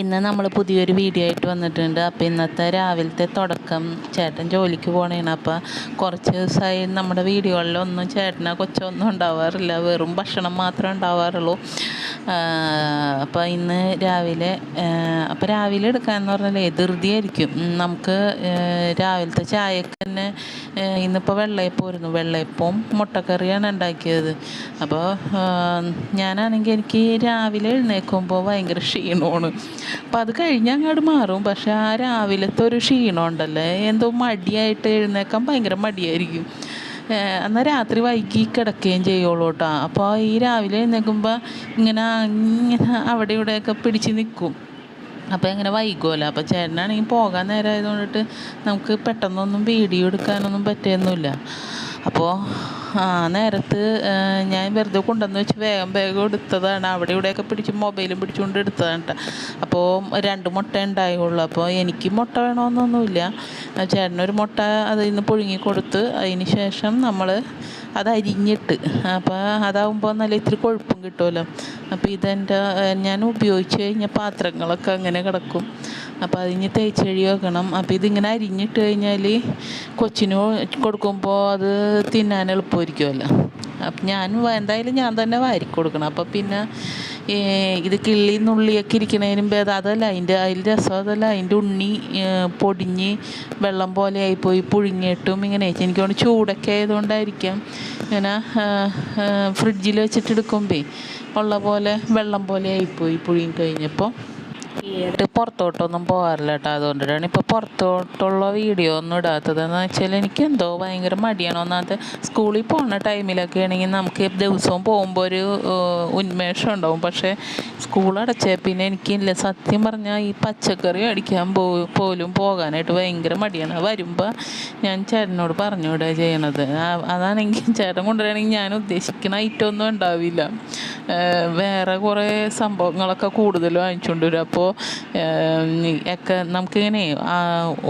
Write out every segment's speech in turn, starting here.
ഇന്ന് നമ്മൾ പുതിയൊരു വീഡിയോ ആയിട്ട് വന്നിട്ടുണ്ട്. അപ്പോൾ ഇന്നത്തെ രാവിലത്തെ തുടക്കം ചേട്ടൻ ജോലിക്ക് പോകണേണ് അപ്പോൾ കുറച്ച് ദിവസമായി നമ്മുടെ വീഡിയോകളിലൊന്നും ചേട്ടനെ കൊച്ചൊന്നും ഉണ്ടാവാറില്ല. വെറും ഭക്ഷണം മാത്രമേ ഉണ്ടാവാറുള്ളൂ. അപ്പോൾ ഇന്ന് രാവിലെ അപ്പോൾ രാവിലെ എടുക്കാമെന്ന് പറഞ്ഞാൽ എതിർതിയായിരിക്കും നമുക്ക് രാവിലത്തെ ചായക്ക് തന്നെ ഇന്നിപ്പോൾ വെള്ളയപ്പമായിരുന്നു വെള്ളയപ്പവും മുട്ടക്കറിയാണ് ഉണ്ടാക്കിയത്. അപ്പോൾ ഞാനാണെങ്കിൽ എനിക്ക് രാവിലെ എഴുന്നേൽക്കുമ്പോൾ ഭയങ്കര ക്ഷീണമാണ്. അപ്പോൾ അത് കഴിഞ്ഞ് അങ്ങോട്ട് മാറും. പക്ഷെ ആ രാവിലത്തെ ഒരു ക്ഷീണം ഉണ്ടല്ലേ? എന്തോ മടിയായിട്ട് എഴുന്നേക്കാൻ ഭയങ്കര മടിയായിരിക്കും. എന്നാൽ രാത്രി വൈകി കിടക്കുകയും ചെയ്യുള്ളൂ കേട്ടോ അപ്പോൾ ഈ രാവിലെ എഴുന്നേൽക്കുമ്പോൾ ഇങ്ങനെ ഇങ്ങനെ അവിടെ ഇവിടെയൊക്കെ പിടിച്ച് നിൽക്കും. അപ്പോൾ ഇങ്ങനെ വൈകുമല്ലോ അപ്പോൾ ചേട്ടനാണെങ്കിൽ പോകാൻ നേരം ആയതുകൊണ്ടിട്ട് നമുക്ക് പെട്ടെന്നൊന്നും വീഡിയോ എടുക്കാനൊന്നും പറ്റുന്നില്ല അപ്പോൾ ആ നേരത്ത് ഞാൻ വെറുതെ കൊണ്ടുവന്ന് വെച്ച് വേഗം വേഗം എടുത്തതാണ്. അവിടെ ഇവിടെയൊക്കെ പിടിച്ച് മൊബൈലും പിടിച്ചുകൊണ്ട് എടുത്തതാണ് കേട്ടോ അപ്പോൾ രണ്ട് മുട്ട ഉണ്ടായുള്ളൂ. അപ്പോൾ എനിക്ക് മുട്ട വേണമെന്നൊന്നുമില്ല ചേട്ടനൊരു മുട്ട അതിൽ നിന്ന് പുഴുങ്ങി കൊടുത്ത് അതിന് ശേഷം നമ്മൾ അത് അരിഞ്ഞിട്ട്. അപ്പോൾ അതാവുമ്പോൾ നല്ല ഇത്തിരി കൊഴുപ്പും കിട്ടുമല്ലോ അപ്പോൾ ഇതെന്റെ ഞാൻ ഉപയോഗിച്ച് കഴിഞ്ഞ പാത്രങ്ങളൊക്കെ അങ്ങനെ കിടക്കും. അപ്പോൾ അതിന് തേച്ച് കഴുകി വെക്കണം. അപ്പോൾ ഇതിങ്ങനെ അരിഞ്ഞിട്ട് കഴിഞ്ഞാൽ കൊച്ചിന് കൊടുക്കുമ്പോൾ അത് തിന്നാൻ എളുപ്പമായിരിക്കുമല്ലോ അപ്പം ഞാൻ എന്തായാലും ഞാൻ തന്നെ വാരി കൊടുക്കണം അപ്പോൾ പിന്നെ ഇത് കിള്ളി നുള്ളിയൊക്കെ ഇരിക്കണതിനും ഭേദം അതല്ല. അതിന്റെ അതിൽ രസം അതല്ല. അതിന്റെ ഉണ്ണി പൊടിഞ്ഞ് വെള്ളം പോലെ ആയിപ്പോയി പുഴുങ്ങിയിട്ടും ഇങ്ങനെ എനിക്ക് തോന്നുന്നു ചൂടൊക്കെ ആയതുകൊണ്ടായിരിക്കാം ഇങ്ങനെ ഫ്രിഡ്ജിൽ വെച്ചിട്ട് എടുക്കുമ്പോൾ ഉള്ള പോലെ വെള്ളം പോലെ ആയിപ്പോയി പുഴുങ്ങി കഴിഞ്ഞപ്പോൾ. പുറത്തോട്ടൊന്നും പോകാറില്ല കേട്ടോ അതുകൊണ്ടിട്ടാണ് ഇപ്പോൾ പുറത്തോട്ടുള്ള വീഡിയോ ഒന്നും ഇടാത്തത്. എന്ന് വെച്ചാൽ എനിക്ക് എന്തോ ഭയങ്കര മടിയാണ്. ഒന്നാമത്തെ സ്കൂളിൽ പോകുന്ന ടൈമിലൊക്കെ ആണെങ്കിൽ നമുക്ക് ദിവസവും പോകുമ്പോൾ ഒരു ഉന്മേഷം ഉണ്ടാവും. പക്ഷേ സ്കൂൾ അടച്ചേ പിന്നെ എനിക്കില്ല. സത്യം പറഞ്ഞാൽ ഈ പച്ചക്കറി അടിക്കാൻ പോ പോലും പോകാനായിട്ട് ഭയങ്കര മടിയാണ്. വരുമ്പോൾ ഞാൻ ചേട്ടനോട് പറഞ്ഞു വിടുക ചെയ്യണത്. അതാണെങ്കിൽ ചേട്ടൻ കൊണ്ടുവരികയാണെങ്കിൽ ഞാൻ ഉദ്ദേശിക്കുന്ന ഐറ്റം ഒന്നും ഉണ്ടാവില്ല. വേറെ കുറേ സംഭവങ്ങളൊക്കെ കൂടുതൽ വാങ്ങിച്ചുകൊണ്ട് വരും. അപ്പോൾ ഒക്കെ നമുക്കിങ്ങനെ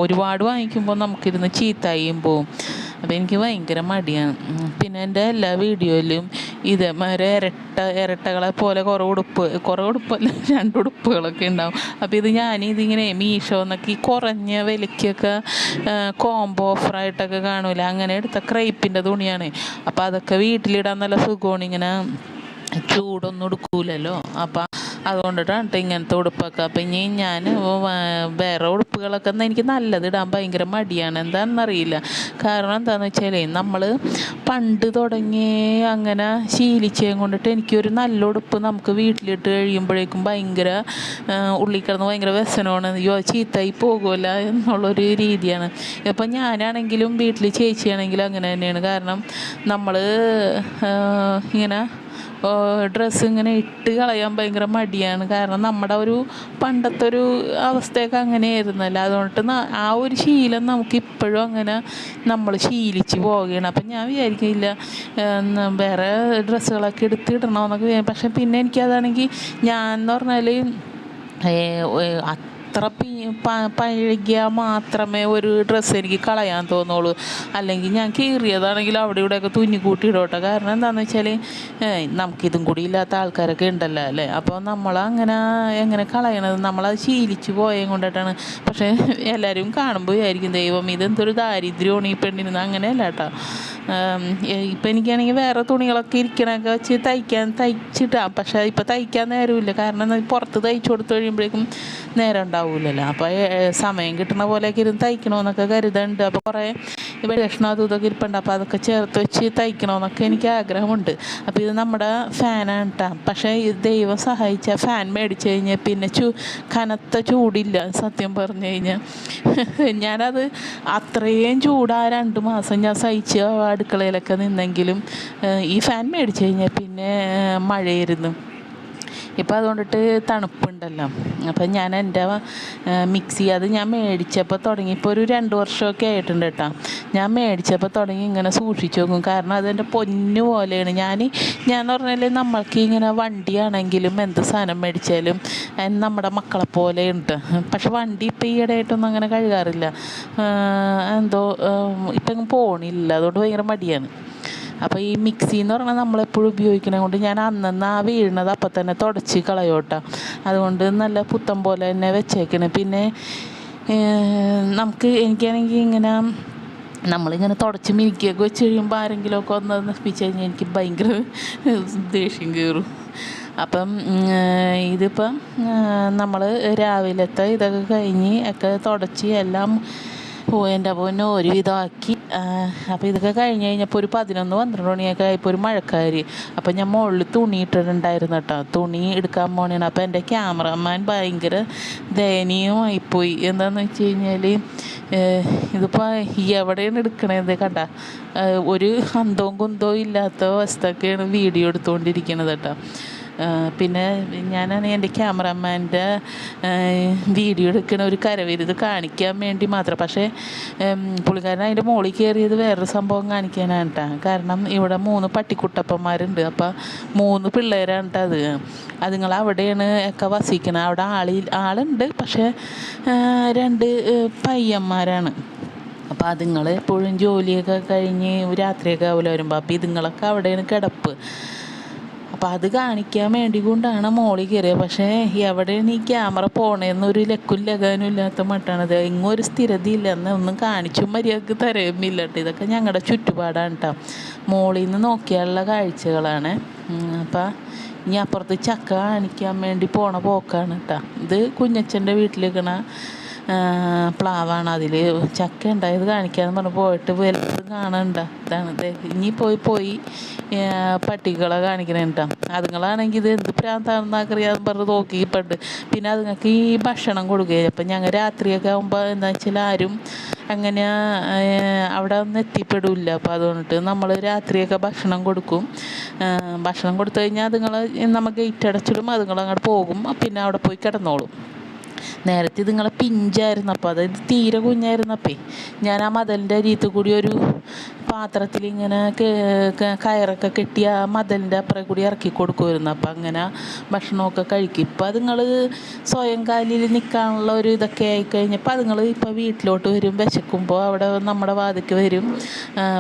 ഒരുപാട് വാങ്ങിക്കുമ്പോൾ നമുക്കിരുന്ന് ചീത്തയും പോവും. അപ്പോൾ എനിക്ക് ഭയങ്കര മടിയാണ്. പിന്നെ എന്റെ എല്ലാ വീഡിയോയിലും ഇതേമാതിരി ഇരട്ട ഇരട്ടകളെ പോലെ കുറേ ഉടുപ്പ് കുറേ ഉടുപ്പല്ല രണ്ട് ഉടുപ്പുകളൊക്കെ ഉണ്ടാവും. അപ്പോൾ ഇത് ഞാൻ ഇതിങ്ങനെ മീഷോ എന്നൊക്കെ ഈ കുറഞ്ഞ വിലയ്ക്കൊക്കെ കോംബോ ഓഫറായിട്ടൊക്കെ കാണൂല? അങ്ങനെ എടുത്ത ക്രൈപ്പിന്റെ തുണിയാണ്. അപ്പോൾ അതൊക്കെ വീട്ടിലിടാൻ നല്ല സുഖമാണ് ഇങ്ങനെ. ചൂടൊന്നും എടുക്കൂലല്ലോ അപ്പം അതുകൊണ്ടിട്ടാണ് കേട്ടോ ഇങ്ങനത്തെ ഉടുപ്പൊക്കെ. അപ്പം ഇനി ഞാൻ വേറെ ഉടുപ്പുകളൊക്കെ എനിക്ക് നല്ലത് ഇടാൻ ഭയങ്കര മടിയാണ്. എന്താണെന്നറിയില്ല കാരണം എന്താണെന്ന് വെച്ചാൽ നമ്മൾ പണ്ട് തുടങ്ങി അങ്ങനെ ശീലിച്ചതും കൊണ്ടിട്ട് എനിക്കൊരു നല്ല ഉടുപ്പ് നമുക്ക് വീട്ടിലിട്ട് കഴിയുമ്പോഴേക്കും ഭയങ്കര ഉള്ളിൽ കിടന്ന് ഭയങ്കര വ്യസനമാണ്. അയ്യോ ചീത്തയായി പോകുമല്ല എന്നുള്ളൊരു രീതിയാണ്. ഇപ്പം ഞാനാണെങ്കിലും വീട്ടിൽ ചേച്ചിയാണെങ്കിലും അങ്ങനെ തന്നെയാണ്. കാരണം നമ്മൾ ഇങ്ങനെ ഡ്രസ്സ് ഇങ്ങനെ ഇട്ട് കളയാൻ ഭയങ്കര മടിയാണ്. കാരണം നമ്മുടെ ഒരു പണ്ടത്തെ ഒരു അവസ്ഥയൊക്കെ അങ്ങനെയായിരുന്നല്ലോ അതുകൊണ്ട് ആ ഒരു ശീലം നമുക്ക് ഇപ്പോഴും അങ്ങനെ നമ്മൾ ശീലിച്ച് പോവുകയാണ്. അപ്പം ഞാൻ വിചാരിക്കില്ല വേറെ ഡ്രസ്സുകളൊക്കെ എടുത്തിടണമെന്നൊക്കെ വിചാരിക്കും പക്ഷെ പിന്നെ എനിക്കതാണെങ്കിൽ ഞാൻ എന്ന് പറഞ്ഞാൽ അത്ര പഴകിയാൽ മാത്രമേ ഒരു ഡ്രസ്സ് എനിക്ക് കളയാൻ തോന്നുള്ളൂ. അല്ലെങ്കിൽ ഞാൻ കീറിയതാണെങ്കിൽ അവിടെ ഇവിടെയൊക്കെ തുന്നി കൂട്ടി ഇടോട്ടെ. കാരണം എന്താണെന്ന് വെച്ചാൽ നമുക്കിതും കൂടി ഇല്ലാത്ത ആൾക്കാരൊക്കെ ഉണ്ടല്ലോ അല്ലേ? അപ്പോൾ നമ്മൾ അങ്ങനെ എങ്ങനെ കളയണത്? നമ്മളത് ശീലിച്ച് പോയത് കൊണ്ടിട്ടാണ്. പക്ഷേ എല്ലാവരും കാണുമ്പോൾ വിചാരിക്കും ദൈവം ഇതെന്തൊരു ദാരിദ്ര്യമാണ് ഈ പെണ്ണിന്. അങ്ങനെയല്ല കേട്ടോ ഇപ്പം എനിക്കാണെങ്കിൽ വേറെ തുണികളൊക്കെ ഇരിക്കണൊക്കെ വെച്ച് തയ്ക്കാൻ തയ്ച്ചിട്ടാണ് പക്ഷേ ഇപ്പം തയ്ക്കാൻ നേരമില്ല. കാരണം പുറത്ത് തയ്ച്ചു കൊടുത്തു കഴിയുമ്പോഴേക്കും നേരം ഉണ്ടാവില്ലല്ലോ അപ്പോൾ സമയം കിട്ടണ പോലെയൊക്കെ ഇരുന്ന് തയ്ക്കണമെന്നൊക്കെ കരുതുന്നുണ്ട് അപ്പോൾ കുറേ അതും ഇതൊക്കെ ഇരിപ്പുണ്ട്. അപ്പോൾ അതൊക്കെ ചേർത്ത് വെച്ച് തയ്ക്കണമെന്നൊക്കെ എനിക്ക് ആഗ്രഹമുണ്ട്. അപ്പോൾ ഇത് നമ്മുടെ ഫാനാണ് കേട്ടോ പക്ഷേ ഇത് ദൈവം സഹായിച്ച ഫാൻ മേടിച്ച് കഴിഞ്ഞാൽ പിന്നെ ചൂ കനത്ത ചൂടില്ല സത്യം പറഞ്ഞു കഴിഞ്ഞാൽ ഞാനത് അത്രയും ചൂടാ രണ്ട് മാസം ഞാൻ സഹിച്ച് അടുക്കളയിലൊക്കെ നിന്നെങ്കിലും ഈ ഫാൻ മേടിച്ച് കഴിഞ്ഞാൽ പിന്നെ മഴയായിരുന്നു. ഇപ്പം അതുകൊണ്ടിട്ട് തണുപ്പുണ്ടല്ലോ. അപ്പം ഞാൻ എന്റെ മിക്സി അത് ഞാൻ മേടിച്ചപ്പോൾ തുടങ്ങി. ഇപ്പോൾ ഒരു രണ്ട് വർഷമൊക്കെ ആയിട്ടുണ്ട് കേട്ടോ. ഞാൻ മേടിച്ചപ്പോൾ തുടങ്ങി ഇങ്ങനെ സൂക്ഷിച്ചു നോക്കും. കാരണം അതെന്റെ പൊന്നു പോലെയാണ്. ഞാൻ ഞാൻ പറഞ്ഞാൽ നമ്മൾക്ക് ഇങ്ങനെ വണ്ടിയാണെങ്കിലും എന്ത് സാധനം മേടിച്ചാലും നമ്മുടെ മക്കളെ പോലെ ഉണ്ട്. പക്ഷെ വണ്ടി ഇപ്പം ഈയിടെയായിട്ടൊന്നും അങ്ങനെ കഴുകാറില്ല. എന്തോ ഇപ്പം പോണില്ല. അതുകൊണ്ട് ഭയങ്കര മടിയാണ്. അപ്പോൾ ഈ മിക്സി എന്ന് പറഞ്ഞാൽ നമ്മളെപ്പോഴും ഉപയോഗിക്കുന്നത് കൊണ്ട് ഞാൻ അന്നന്ന് ആ വീഴുന്നത് അപ്പം തന്നെ തുടച്ച് കളയോട്ടോ. അതുകൊണ്ട് നല്ല പുത്തം പോലെ തന്നെ വെച്ചേക്കണേ. പിന്നെ നമുക്ക് എനിക്കാണെങ്കിൽ ഇങ്ങനെ നമ്മളിങ്ങനെ തുടച്ച് മിനിക്കൊക്കെ വെച്ച് കഴിയുമ്പോൾ ആരെങ്കിലുമൊക്കെ ഒന്ന് നശിപ്പിച്ച് കഴിഞ്ഞാൽ എനിക്ക് ഭയങ്കര ദേഷ്യം കയറും അപ്പം ഇതിപ്പം നമ്മൾ രാവിലത്തെ ഇതൊക്കെ കഴിഞ്ഞ് ഒക്കെ തുടച്ച് എല്ലാം ഓ എന്റെ പൊന്നെ ഒരുവിധമാക്കി അപ്പോൾ ഇതൊക്കെ കഴിഞ്ഞ് കഴിഞ്ഞപ്പോൾ ഒരു പതിനൊന്ന് പന്ത്രണ്ട് മണിയൊക്കെ ആയപ്പോൾ ഒരു മഴക്കാരി. അപ്പോൾ ഞാൻ മുകളിൽ തുണി ഇട്ടിട്ടുണ്ടായിരുന്നു കേട്ടോ തുണി എടുക്കാൻ പോണേണ്. അപ്പോൾ എന്റെ ക്യാമറമാൻ ഭയങ്കര ദയനീയമായിപ്പോയി. എന്താണെന്ന് വെച്ച് കഴിഞ്ഞാൽ ഇതിപ്പോൾ എവിടെയാണ് എടുക്കണത് കണ്ട? ഒരു അന്തവും കുന്തവും ഇല്ലാത്ത അവസ്ഥയൊക്കെയാണ് വീഡിയോ എടുത്തുകൊണ്ടിരിക്കുന്നത് കേട്ടോ പിന്നെ ഞാനാണ് എന്റെ ക്യാമറമാന്റെ വീഡിയോ എടുക്കുന്ന ഒരു കരവിരുത് കാണിക്കാൻ വേണ്ടി മാത്രം. പക്ഷേ പുള്ളിക്കാരൻ അതിന്റെ മുകളിൽ കയറിയത് വേറൊരു സംഭവം കാണിക്കാനാണ് കേട്ടോ കാരണം ഇവിടെ മൂന്ന് പട്ടിക്കുട്ടപ്പന്മാരുണ്ട്. അപ്പോൾ മൂന്ന് പിള്ളേരാണ് കേട്ടോ അത്. അതുങ്ങൾ അവിടെയാണ് ഒക്കെ വസിക്കുന്നത് അവിടെ ആളിൽ ആളുണ്ട്. പക്ഷേ രണ്ട് പയ്യന്മാരാണ്. അപ്പോൾ അതുങ്ങൾ എപ്പോഴും ജോലിയൊക്കെ കഴിഞ്ഞ് രാത്രിയൊക്കെ ആവില്ല വരുമ്പോൾ അപ്പോൾ ഇതുങ്ങളൊക്കെ അവിടെയാണ് കിടപ്പ്. അപ്പോൾ അത് കാണിക്കാൻ വേണ്ടി കൊണ്ടാണ് മോളി കയറിയത് പക്ഷേ എവിടെയാണ് ഈ ക്യാമറ പോണേന്നൊരു ലക്കും ലകാനും ഇല്ലാത്ത മട്ടാണത് എങ്ങും ഒരു സ്ഥിരതയില്ല. എന്ന് ഒന്നും കാണിച്ചും മര്യാദയ്ക്ക് തരയുമില്ല കേട്ടോ. ഇതൊക്കെ ഞങ്ങളുടെ ചുറ്റുപാടാണ് കേട്ടോ. മോളിൽ നിന്ന് നോക്കിയാലുള്ള കാഴ്ചകളാണ്. അപ്പം ഇനി അപ്പുറത്ത് ചക്ക കാണിക്കാൻ വേണ്ടി പോണ പോക്കാണ് കേട്ടോ. ഇത് കുഞ്ഞച്ഛന്റെ വീട്ടിലേക്കണ പ്ലാവാണ് അതിൽ ചക്ക ഉണ്ടായത് കാണിക്കാന്ന് പറഞ്ഞ് പോയിട്ട് വലുത് കാണണ്ട. ഇതാണ്. ഇനി പോയി പോയി പട്ടികളെ കാണിക്കണേ കേട്ടോ അതുങ്ങളാണെങ്കിൽ ഇത് എന്ത് പ്രാന്താണെന്നറിയാന്ന് പറഞ്ഞ് നോക്കിയിപ്പുണ്ട്. പിന്നെ അതുങ്ങൾക്ക് ഈ ഭക്ഷണം കൊടുക്കുക അപ്പം ഞങ്ങൾ രാത്രിയൊക്കെ ആകുമ്പോൾ എന്താ വെച്ചാൽ ആരും അങ്ങനെ അവിടെ ഒന്നും എത്തിപ്പെടില്ല. അപ്പോൾ അതുകൊണ്ട് നമ്മൾ രാത്രിയൊക്കെ ഭക്ഷണം കൊടുക്കും. ഭക്ഷണം കൊടുത്തു കഴിഞ്ഞാൽ അതുങ്ങൾ നമ്മൾ ഗേറ്റ് അടച്ചിടും. അതുങ്ങൾ അങ്ങോട്ട് പോകും. പിന്നെ അവിടെ പോയി കിടന്നോളും. നേരത്തെ ഇതുങ്ങളെ പിഞ്ചായിരുന്നു അപ്പോൾ അതായത് തീരെ കുഞ്ഞായിരുന്നപ്പേ ഞാൻ ആ മതലിന്റെ അരിയത്ത് കൂടി ഒരു പാത്രത്തിൽ ഇങ്ങനെ കയറൊക്കെ കെട്ടി ആ മതിലിന്റെ അപ്പുറം കൂടി ഇറക്കി കൊടുക്കുമായിരുന്നു. അപ്പം അങ്ങനെ ഭക്ഷണമൊക്കെ കഴിക്കും. ഇപ്പം അതുങ്ങൾ സ്വയം കാലിൽ നിൽക്കാനുള്ള ഒരു ഇതൊക്കെ ആയിക്കഴിഞ്ഞപ്പോൾ അതുങ്ങൾ ഇപ്പോൾ വീട്ടിലോട്ട് വരും. വിശക്കുമ്പോൾ അവിടെ നമ്മുടെ വാതിക്ക് വരും.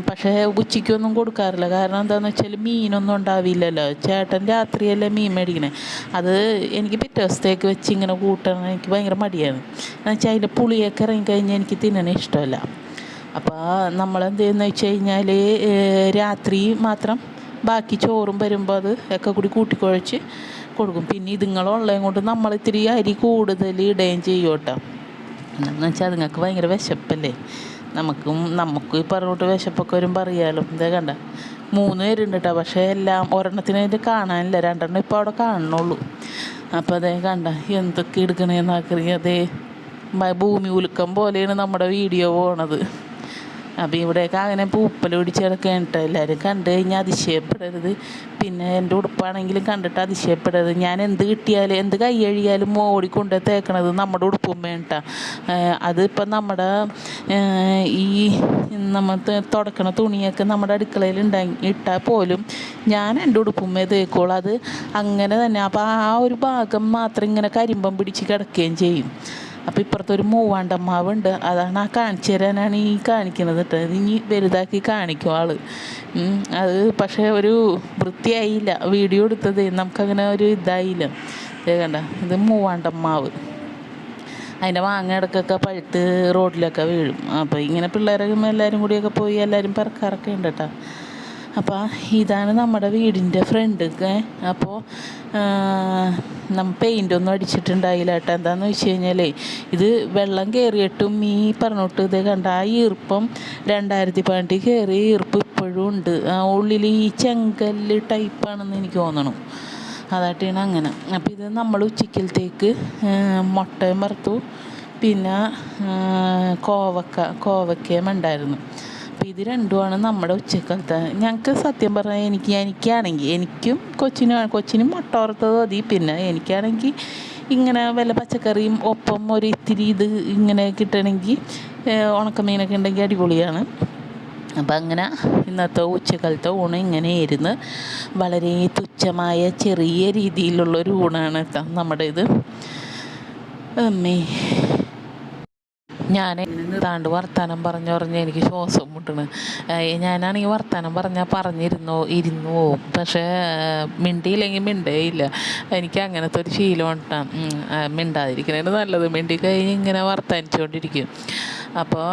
പക്ഷേ ഉച്ചയ്ക്കൊന്നും കൊടുക്കാറില്ല. കാരണം എന്താണെന്ന് വെച്ചാൽ മീനൊന്നും ഉണ്ടാവില്ലല്ലോ. ചേട്ടൻ രാത്രിയല്ലേ മീൻ മേടിക്കണേ. അത് എനിക്ക് പിറ്റേ ദിവസത്തേക്ക് വെച്ച് ഇങ്ങനെ കൂട്ടണം. എനിക്ക് ഭയങ്കര മടിയാണ്. എന്നുവെച്ചാൽ അതിന്റെ പുളിയൊക്കെ ഇറങ്ങിക്കഴിഞ്ഞാൽ എനിക്ക് തിന്നണേ ഇഷ്ടമല്ല. അപ്പോൾ നമ്മളെന്ത് ചെയ്യുന്ന വെച്ച് കഴിഞ്ഞാൽ രാത്രി മാത്രം ബാക്കി ചോറും വരുമ്പോൾ അത് ഒക്കെ കൂടി കൂട്ടിക്കുഴച്ച് കൊടുക്കും. പിന്നെ ഇതുങ്ങളുള്ളതും കൊണ്ട് നമ്മൾ ഇത്തിരി അരി കൂടുതൽ ഇടുകയും ചെയ്യും കേട്ടോ എന്താണെന്ന് വെച്ചാൽ അതുങ്ങൾക്ക് ഭയങ്കര വിശപ്പല്ലേ? നമുക്കും നമുക്ക് ഈ പറഞ്ഞോട്ട് വിശപ്പൊക്കെ വരുമ്പോൾ അറിയാലോ ഇതേ കണ്ട മൂന്ന് പേരുണ്ട് കേട്ടോ പക്ഷേ എല്ലാം ഒരെണ്ണത്തിന് അതിന്റെ കാണാനില്ല. രണ്ടെണ്ണം ഇപ്പോൾ അവിടെ കാണുന്നുള്ളൂ. അപ്പോൾ അതേ കണ്ട എന്തൊക്കെ എടുക്കണേന്നറിയാം അതേ ഭൂമി ഉലുക്കം പോലെയാണ് നമ്മുടെ വീഡിയോ പോണത്. അപ്പോൾ ഇവിടെയൊക്കെ അങ്ങനെ പൂപ്പൽ പിടിച്ച് കിടക്കുകയാണ് കേട്ടോ എല്ലാവരും കണ്ടു കഴിഞ്ഞാൽ അതിശയപ്പെടരുത്. പിന്നെ എന്റെ ഉടുപ്പാണെങ്കിലും കണ്ടിട്ട് അതിശയപ്പെടരുത്. ഞാൻ എന്ത് കിട്ടിയാലും എന്ത് കൈ കഴിയാലും ഓടിക്കൊണ്ട് തേക്കണത് നമ്മുടെ ഉടുപ്പും വേണ്ട. അതിപ്പം നമ്മുടെ ഈ നമ്മൾ തുടക്കണ തുണിയൊക്കെ നമ്മുടെ അടുക്കളയിൽ ഉണ്ടായി ഇട്ടാൽ പോലും ഞാൻ എന്റെ ഉടുപ്പുമ്മേ തേക്കോളും അത് അങ്ങനെ തന്നെ. അപ്പോൾ ആ ഒരു ഭാഗം മാത്രം ഇങ്ങനെ കരിമ്പം പിടിച്ച് കിടക്കുകയും ചെയ്യും. അപ്പോൾ ഇപ്പുറത്ത് ഒരു മൂവാണ്ടമ്മാവുണ്ട് അതാണ് ആ കാണിച്ചു തരാനാണ് ഈ കാണിക്കുന്നത് കേട്ടോ ഇനി വലുതാക്കി കാണിക്കും ആൾ. അത് പക്ഷേ ഒരു വൃത്തിയായില്ല. വീഡിയോ എടുത്തത് നമുക്കങ്ങനെ ഒരു ഇതായില്ല. കണ്ട ഇത് മൂവാണ്ടമ്മാവ് അതിന്റെ മാങ്ങ ഇടക്കൊക്കെ പഴുത്ത് റോഡിലൊക്കെ വീഴും. അപ്പോൾ ഇങ്ങനെ പിള്ളേരൊക്കെ എല്ലാവരും കൂടിയൊക്കെ പോയി എല്ലാവരും പറക്കാറൊക്കെ ഉണ്ട് കേട്ടോ അപ്പോൾ ഇതാണ് നമ്മുടെ വീടിന്റെ ഫ്രണ്ട് അപ്പോൾ നമ്മൾ പെയിന്റ് ഒന്നും അടിച്ചിട്ടുണ്ടായില്ല കേട്ടോ. എന്താണെന്ന് വെച്ച് കഴിഞ്ഞാൽ ഇത് വെള്ളം കയറിയിട്ടും ഈ പറഞ്ഞോട്ട് ഇത് കണ്ട ആ ഈർപ്പം രണ്ടായിരത്തി പതിനെട്ടിൽ കയറിയ ഈർപ്പ് ഇപ്പോഴും ഉണ്ട്. ആ ഉള്ളിൽ ഈ ചെങ്കല്ല് ടൈപ്പാണെന്ന് എനിക്ക് തോന്നണം. അതായിട്ടാണ് അങ്ങനെ. അപ്പോൾ ഇത് നമ്മൾ ഉച്ചക്കലത്തേക്ക് മുട്ടയും വറുത്തു. പിന്നെ കോവക്ക കോവക്കയും ഉണ്ടായിരുന്നു. അപ്പോൾ ഇത് രണ്ടുമാണ് നമ്മുടെ ഉച്ചക്കാലത്ത് ഞങ്ങൾക്ക് സത്യം പറഞ്ഞാൽ എനിക്ക് എനിക്കാണെങ്കിൽ എനിക്കും കൊച്ചിനും കൊച്ചിനും മുട്ട വറുത്തത് മതി. പിന്നെ എനിക്കാണെങ്കിൽ ഇങ്ങനെ വല്ല പച്ചക്കറിയും ഒപ്പം ഒരു ഇത്തിരി ഇത് ഇങ്ങനെ കിട്ടണമെങ്കിൽ ഉണക്കമീനൊക്കെ ഉണ്ടെങ്കിൽ അടിപൊളിയാണ്. അപ്പം അങ്ങനെ ഇന്നത്തെ ഉച്ചക്കാലത്തെ ഊണ് ഇങ്ങനെ ഇങ്ങനെയായിരുന്നു. വളരെ തുച്ഛമായ ചെറിയ രീതിയിലുള്ളൊരു ഊണാണ് കേട്ടോ നമ്മുടെ ഇത് അമ്മേ. ഞാൻ താണ്ട് വർത്താനം പറഞ്ഞു പറഞ്ഞ് എനിക്ക് ശ്വാസം മുട്ടണ്. ഞാനാണെങ്കിൽ വർത്താനം പറഞ്ഞാൽ പറഞ്ഞിരുന്നു ഇരുന്നു. പോവും പക്ഷേ മിണ്ടിയില്ലെങ്കിൽ മിണ്ടേയില്ല. എനിക്ക് അങ്ങനത്തെ ഒരു ശീലം ഉണ്ടാ മിണ്ടാതിരിക്കണേന് നല്ലത്. മിണ്ടി കഴിഞ്ഞ് ഇങ്ങനെ വർത്താനിച്ചുകൊണ്ടിരിക്കും അപ്പോൾ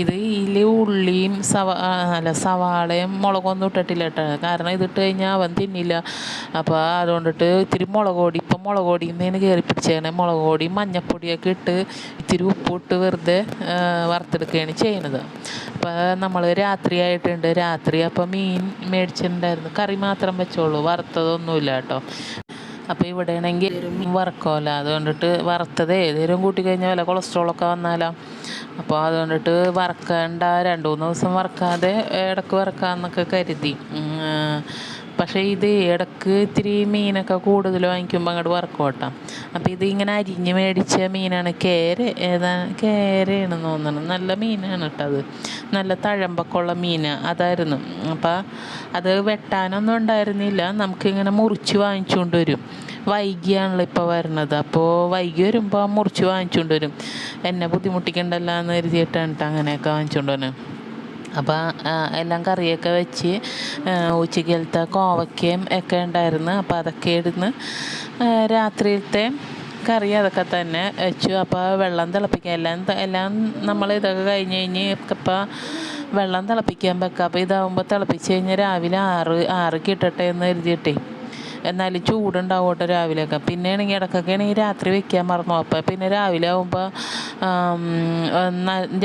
ഇത് ഇതിൽ ഉള്ളിയും സവാ അല്ല സവാളയും മുളകൊന്നും ഇട്ടിട്ടില്ല കേട്ടോ. കാരണം ഇതിട്ട് കഴിഞ്ഞാൽ അവൻ തിന്നില്ല. അപ്പോൾ അതുകൊണ്ടിട്ട് ഇത്തിരി മുളക് പൊടി ഇപ്പം മുളക് പൊടിയിൽ നിന്ന് കയറി പിടിച്ചേക്കണേ മുളക് പൊടി മഞ്ഞപ്പൊടിയൊക്കെ ഇട്ട് ഇത്തിരി ഉപ്പിട്ട് വെറുതെ വറുത്തെടുക്കുകയാണ് ചെയ്യുന്നത്. അപ്പോൾ നമ്മൾ രാത്രി ആയിട്ടുണ്ട്. രാത്രി അപ്പോൾ മീൻ മേടിച്ചിട്ടുണ്ടായിരുന്നു. കറി മാത്രം വെച്ചോളൂ. വറുത്തതൊന്നുമില്ല കേട്ടോ. അപ്പോൾ ഇവിടെ ആണെങ്കിൽ വറക്കോല. അതുകൊണ്ടിട്ട് വറുത്തത് ഏതെങ്കിലും കൂട്ടി കഴിഞ്ഞാൽ വല്ല കൊളസ്ട്രോളൊക്കെ വന്നാലോ. അപ്പോൾ അതുകൊണ്ടിട്ട് വറക്കണ്ട രണ്ട് മൂന്ന് ദിവസം വറക്കാതെ ഇടയ്ക്ക് വറക്കാമെന്നൊക്കെ കരുതി. പക്ഷേ ഇത് ഇടയ്ക്ക് ഇത്തിരി മീനൊക്കെ കൂടുതൽ വാങ്ങിക്കുമ്പോൾ അങ്ങോട്ട് വറക്കും കേട്ടോ അപ്പോൾ ഇത് ഇങ്ങനെ അരിഞ്ഞ് മേടിച്ച മീനാണ് കേര ഏതാ കേരയാണെന്ന് തോന്നുന്നു നല്ല മീനാണ് കേട്ടോ അത്. നല്ല തഴമ്പൊക്കെ ഉള്ള മീൻ അതായിരുന്നു. അപ്പോൾ അത് വെട്ടാനൊന്നും ഉണ്ടായിരുന്നില്ല. നമുക്കിങ്ങനെ മുറിച്ച് വാങ്ങിച്ചുകൊണ്ട് വരും. വൈകിയാണല്ലോ ഇപ്പോൾ വരണത്. അപ്പോൾ വൈകി വരുമ്പോൾ മുറിച്ച് വാങ്ങിച്ചുകൊണ്ട് വരും. എന്നെ ബുദ്ധിമുട്ടിക്കണ്ടല്ലോ എന്ന് കരുതിയിട്ടാണ് കേട്ടോ അങ്ങനെയൊക്കെ വാങ്ങിച്ചുകൊണ്ട് വരുന്നത് അപ്പോൾ എല്ലാം കറിയൊക്കെ വെച്ച് ഉച്ചക്കലത്തെ കോവയ്ക്കയും ഒക്കെ ഉണ്ടായിരുന്നു. അപ്പോൾ അതൊക്കെ ഇടുന്ന് രാത്രിയിലത്തെ കറി അതൊക്കെ തന്നെ വെച്ചു. അപ്പോൾ വെള്ളം തിളപ്പിക്കുക എല്ലാം എല്ലാം നമ്മൾ ഇതൊക്കെ കഴിഞ്ഞ് കഴിഞ്ഞ് ഇപ്പോൾ വെള്ളം തിളപ്പിക്കാൻ വെക്കാം. അപ്പോൾ ഇതാവുമ്പോൾ തിളപ്പിച്ച് കഴിഞ്ഞാൽ രാവിലെ ആറ് ആറ് കിട്ടട്ടെ എന്ന് എഴുതിയിട്ടേ എന്നാലും ചൂടുണ്ടാവട്ടെ രാവിലെയൊക്കെ. പിന്നെ ആണെങ്കിൽ ഇടയ്ക്കൊക്കെ ആണെങ്കിൽ രാത്രി വെക്കാൻ മറന്നു. അപ്പോൾ പിന്നെ രാവിലെ ആകുമ്പോൾ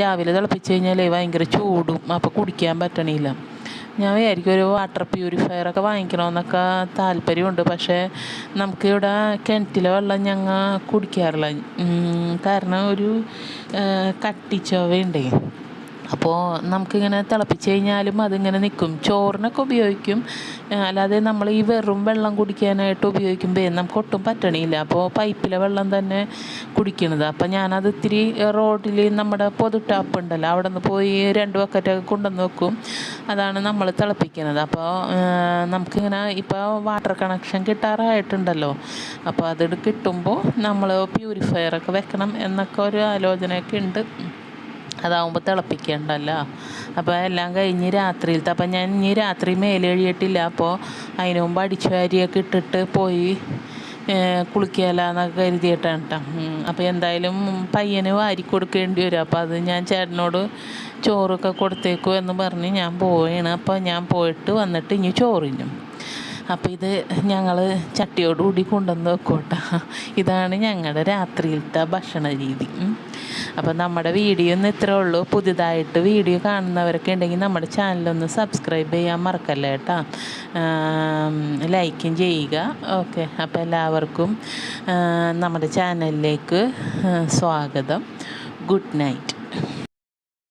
രാവിലെ തിളപ്പിച്ച് കഴിഞ്ഞാൽ ഭയങ്കര ചൂടും. അപ്പോൾ കുടിക്കാൻ പറ്റണില്ല. ഞാൻ വിചാരിക്കും ഒരു വാട്ടർ പ്യൂരിഫയർ ഒക്കെ വാങ്ങിക്കണമെന്നൊക്കെ താല്പര്യമുണ്ട്. പക്ഷേ നമുക്കിവിടെ കിണറ്റിലെ വെള്ളം ഞങ്ങൾ കുടിക്കാറില്ല. കാരണം ഒരു കട്ടിച്ചോവയുണ്ടേ. അപ്പോൾ നമുക്കിങ്ങനെ തിളപ്പിച്ച് കഴിഞ്ഞാലും അതിങ്ങനെ നിൽക്കും. ചോറിനൊക്കെ ഉപയോഗിക്കും. അല്ലാതെ നമ്മൾ ഈ വെറും വെള്ളം കുടിക്കാനായിട്ട് ഉപയോഗിക്കുമ്പോൾ നമുക്ക് ഒട്ടും പറ്റണില്ല. അപ്പോൾ പൈപ്പിലെ വെള്ളം തന്നെ കുടിക്കണത്. അപ്പോൾ ഞാനത് ഇത്തിരി റോഡിൽ നമ്മുടെ പൊതു ടാപ്പ് ഉണ്ടല്ലോ അവിടെ നിന്ന് പോയി രണ്ട് ബക്കറ്റൊക്കെ കൊണ്ടുവന്ന് വെക്കും. അതാണ് നമ്മൾ തിളപ്പിക്കുന്നത് അപ്പോൾ നമുക്കിങ്ങനെ ഇപ്പോൾ വാട്ടർ കണക്ഷൻ കിട്ടാറായിട്ടുണ്ടല്ലോ. അപ്പോൾ അത് കിട്ടുമ്പോൾ നമ്മൾ പ്യൂരിഫയറൊക്കെ വെക്കണം എന്നൊക്കെ ഒരു ആലോചനയൊക്കെ ഉണ്ട്. അതാവുമ്പോൾ തിളപ്പിക്കണ്ടല്ലോ. അപ്പോൾ എല്ലാം കഴിഞ്ഞ് രാത്രിയിലത്തെ അപ്പം ഞാൻ ഇനി രാത്രി മേലെഴിയിട്ടില്ല അപ്പോൾ അതിന് മുമ്പ് അടിച്ചു വാരിയൊക്കെ ഇട്ടിട്ട് പോയി കുളിക്കലെന്നൊക്കെ കരുതിയിട്ടാണ് കേട്ടോ. അപ്പോൾ എന്തായാലും പയ്യന് വാരി കൊടുക്കേണ്ടി വരും. അപ്പോൾ അത് ഞാൻ ചേട്ടനോട് ചോറൊക്കെ കൊടുത്തേക്കു എന്ന് പറഞ്ഞ് ഞാൻ പോവുകയാണ് അപ്പോൾ ഞാൻ പോയിട്ട് വന്നിട്ട് ഇനി ചോറിഞ്ഞു അപ്പോൾ ഇത് ഞങ്ങൾ ചട്ടിയോടുകൂടി കൊണ്ടുവന്ന് വെക്കോട്ടെ ഇതാണ് ഞങ്ങളുടെ രാത്രിയിലത്തെ ഭക്ഷണ രീതി അപ്പോൾ നമ്മുടെ വീഡിയോ ഒന്ന് ഇത്രേ ഉള്ളൂ. പുതിയതായിട്ട് വീഡിയോ കാണുന്നവരൊക്കെ ഉണ്ടെങ്കിൽ നമ്മുടെ ചാനലൊന്ന് സബ്സ്ക്രൈബ് ചെയ്യാൻ മറക്കല്ലേ കേട്ടോ? ലൈക്കും ചെയ്യുക. ഓക്കെ അപ്പോൾ എല്ലാവർക്കും നമ്മുടെ ചാനലിലേക്ക് സ്വാഗതം. Good night